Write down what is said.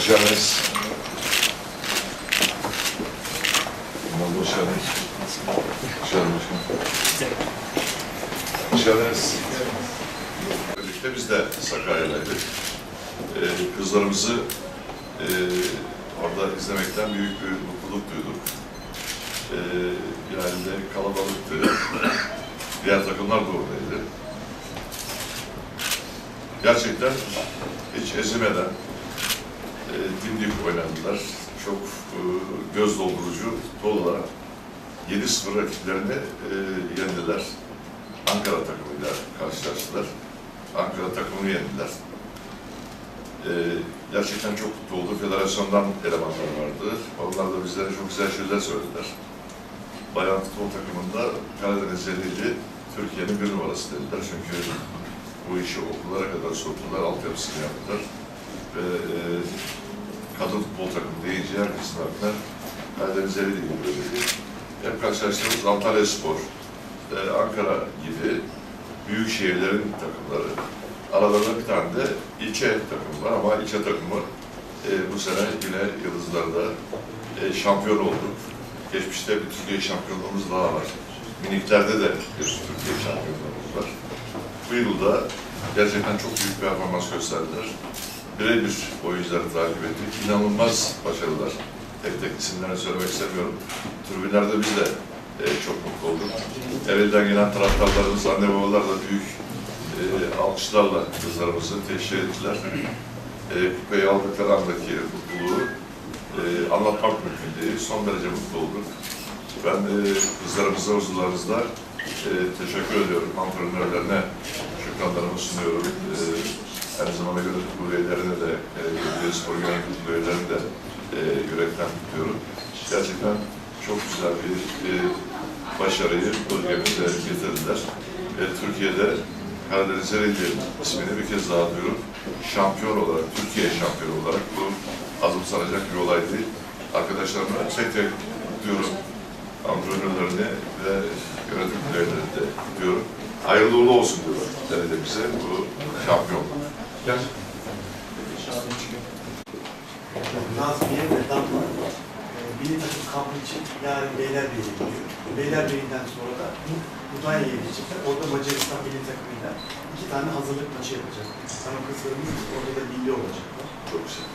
Hoş geldiniz. Hoş geldiniz. Hoş geldiniz. Geldiniz. Birlikte biz de Sakarya'daydık. Ee, kızlarımızı e, orada izlemekten büyük bir mutluluk duyduk. Ee, yani de kalabalıktı. Diğer takımlar da oradaydı. Gerçekten hiç ezilmeden e, dimdik oynadılar. Çok e, göz doldurucu futbol olarak 7-0 rakiplerini e, yendiler. Ankara takımıyla karşılaştılar. Ankara takımını yendiler. E, gerçekten çok mutlu oldu. Federasyondan elemanlar vardı. Onlar da bizlere çok güzel şeyler söylediler. Bayan futbol takımında Karadeniz Zelili Türkiye'nin bir numarası dediler. Çünkü bu işi okullara kadar soktular, altyapısını yaptılar. Ve e, kadın futbol takımı deyince herkesin aklına Karadeniz Zelili geliyor. Hep karşılaştığımız Antalya Spor, e, Ankara gibi büyük şehirlerin takımları. Aralarında bir tane de ilçe takımı var ama ilçe takımı e, bu sene yine Yıldızlar'da e, şampiyon olduk. Geçmişte bir Türkiye şampiyonluğumuz daha var. Miniklerde de bir Türkiye şampiyonluğumuz var. Bu yılda gerçekten çok büyük performans gösterdiler. Birebir oyuncuları takip ettik. İnanılmaz başarılar. Tek tek isimlerini söylemek istemiyorum. Tribünlerde biz de e, çok mutlu olduk. Evvelden gelen taraftarlarımız, anne babalar da büyük e, alkışlarla kızlarımızı teşhir ettiler. E, kupayı aldıkları andaki mutluluğu e, anlatmak mümkün değil. Son derece mutlu olduk. Ben e, kızlarımıza, huzurlarınızda e, teşekkür ediyorum. Antrenörlerine şükranlarımı sunuyorum. E, aynı zamanda yönetim kurulu üyelerine de, e, Belediye Spor Yönetim Kurulu de e, yürekten kutluyorum. Gerçekten çok güzel bir e, başarıyı bölgemize getirdiler. Ve Türkiye'de Karadeniz Ereğli ismini bir kez daha duyurup şampiyon olarak, Türkiye şampiyonu olarak bu azımsanacak bir olay değil. Arkadaşlarıma tek tek diyorum antrenörlerine ve yönetim kurullarına de diyorum. Hayırlı uğurlu olsun diyorlar bize bu şampiyon. Nazmiye ve Damla e, milli takım kampı için yarın Beylerbeyi'ye gidiyor. Beylerbeyi'nden sonra da Mudanya'ya gidecekler. Orada Macaristan milli takımıyla iki tane hazırlık maçı yapacak. Sana kızlarımız orada da milli olacaklar. Çok güzel.